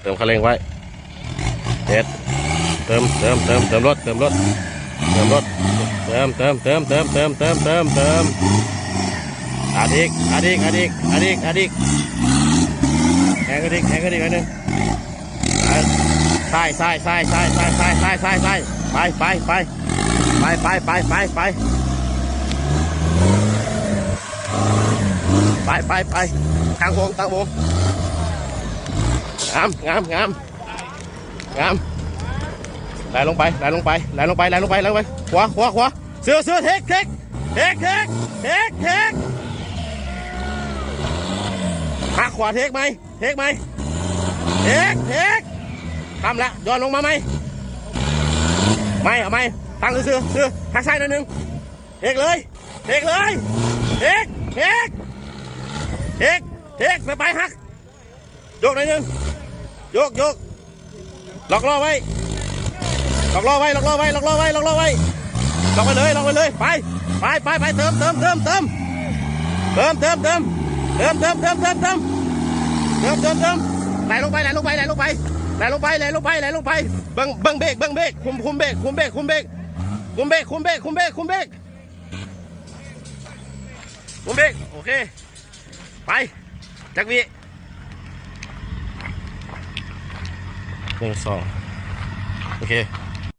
เติมคันเร่งไว้เด็ดเติมเติมเติมเติมรถเติมรถเติมรถเติมเติมเติมเติมเติมเติมเติมเติมอัดอีกอัดอีกอัดอีกอัดอีกอัดอีกแทงกันอีกแทงกันอีกอันหนึ่งใส่ใส่ใส่ใส่ใส่ใส่ใส่ใส่ใส่ไปไปไปไปไปไปไปไปไปไปไปตั้งวงตั้งวง งามงามงามงามไหลลงไปไหลลงไปไหลลงไปไหลลงไปไหลลงไปขวาขวาขวาเสือเสือเทคเทคเทคเทคเทคเทคหักขวาเทคไหมเทคไหมเทคเทคทำละย้อนลงมาไหมไม่เอาไหมตั้งเสือเสือหักซ้ายหน่อยหนึ่งเทคเลยเทคเลยเทคเทคเทกเทกไปไปหักยกหน่อยหนึง ยกยกล็อกล้อไว้ล็อกล้อไว้ล็อกล้อไว้ล็อกล้อไว้ล็อกล้อไว้ล็อกไปเลยล็อกไปเลยไปไปไปไปเติมเติมเติมเติมเติมเติมเติมเติมเติมเติมเติมเติมเติมเติมเติมไหลลงไปไหลลงไปไหลลงไปไหลลงไปไหลลงไปไหลลงไปเบังเบังเบรกเบังเบรกคุมคุมเบรกคุมเบรกคุมเบรกคุมเบรกคุมเบรกคุมเบรกคุมเบรกคุมเบรกโอเคไปจักวิ หนึ่งสองโอเค